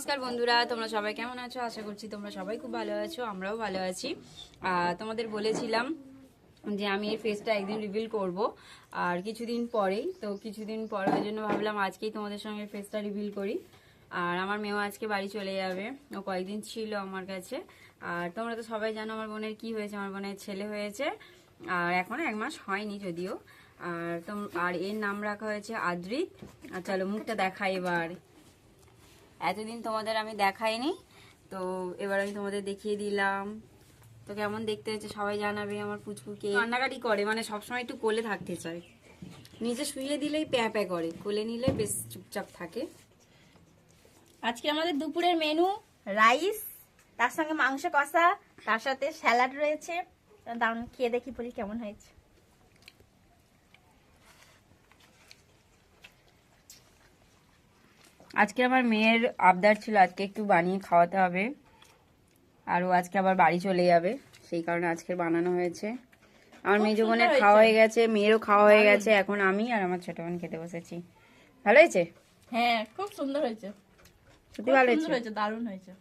নমস্কার বন্ধুরা, তোমরা সবাই কেমন আছো? আশা করছি তোমরা সবাই খুব ভালো আছো, আমরাও ভালো আছি। তোমাদের বলেছিলাম যে আমি এই ফেসটা একদিন রিভিল করব, আর কিছুদিন পরেই, তো কিছুদিন পর ওই জন্য ভাবলাম আজকেই তোমাদের সঙ্গে ফেসটা রিভিল করি। আর আমার মেয়েও আজকে বাড়ি চলে যাবে, ও কয়েকদিন ছিল আমার কাছে। আর তোমরা তো সবাই জানো আমার বোনের কি হয়েছে, আমার বোনের ছেলে হয়েছে, আর এখনও এক মাস হয়নি যদিও। আর তোম, আর এর নাম রাখা হয়েছে আদ্রিত। আর চলো মুখটা দেখাই এবার। এতদিন তোমাদের আমি দেখাইনি তো এবার আমি তোমাদের দেখিয়ে দিলাম। তো কেমন দেখতে হচ্ছে সবাই জানাবে আমার পুচকুকে। কান্নাকাটি করে মানে সবসময় একটু কোলে থাকতে চায়। নিজে শুয়ে দিলেই প্যাঁ প্যাঁ করে কোলে নিলে বেশ চুপচাপ থাকে। আজকে আমাদের দুপুরের মেনু রাইস তার সঙ্গে মাংস কষা তার সাথে স্যালাড রয়েছে। দাম খেয়ে দেখি বলি কেমন হয়েছে। আজকে আমার মেয়ের আবদার ছিল আজকে একটু বানিয়ে খাওয়াতে হবে। আর ও আজকে আবার বাড়ি চলে যাবে সেই কারণে আজকে বানানো হয়েছে। আমার মেয়ে বোনের খাওয়া হয়ে গেছে মেয়েরও খাওয়া হয়ে গেছে এখন আমি আর আমার ছোট বোন খেতে বসেছি। ভালো হয়েছে? হ্যাঁ খুব সুন্দর হয়েছে। সত্যি ভালো হয়েছে দারুণ হয়েছে।